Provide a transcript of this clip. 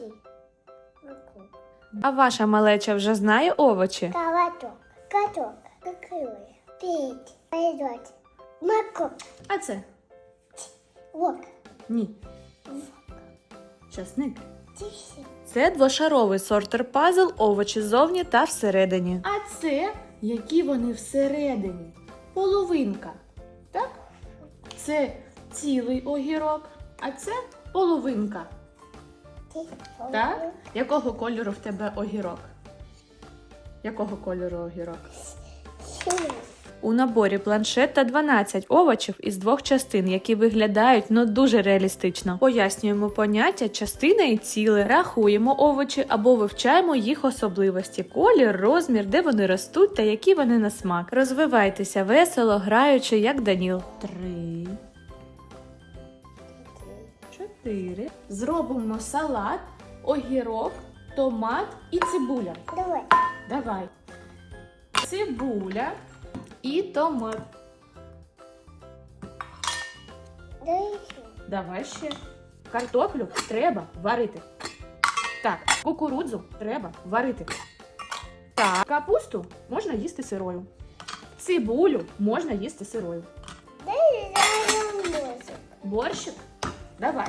Макок. А ваша малеча вже знає овочі? Каваток. Каток. Кокрує. Пить. Пойдет. Макок. А це? Вок. Ні. Часник. Тихо. Це двошаровий сортер пазл, овочі ззовні та всередині. А це які вони всередині? Половинка. Так? Це цілий огірок, а це половинка. Так? Якого кольору в тебе огірок? Якого кольору огірок? У наборі планшет та 12 овочів із двох частин, які виглядають ну дуже реалістично. Пояснюємо поняття частина і ціле, рахуємо овочі або вивчаємо їх особливості, колір, розмір, де вони ростуть та які вони на смак. Розвивайтеся весело, граючи, як Даніл. Три. Чотири. Зробимо салат, огірок, томат і цибуля. Давай. Давай. Цибуля і томат. Дай ще. Давай ще. Картоплю треба варити. Так, кукурудзу треба варити. Так, капусту можна їсти сирою. Цибулю можна їсти сирою. Борщик? Давай.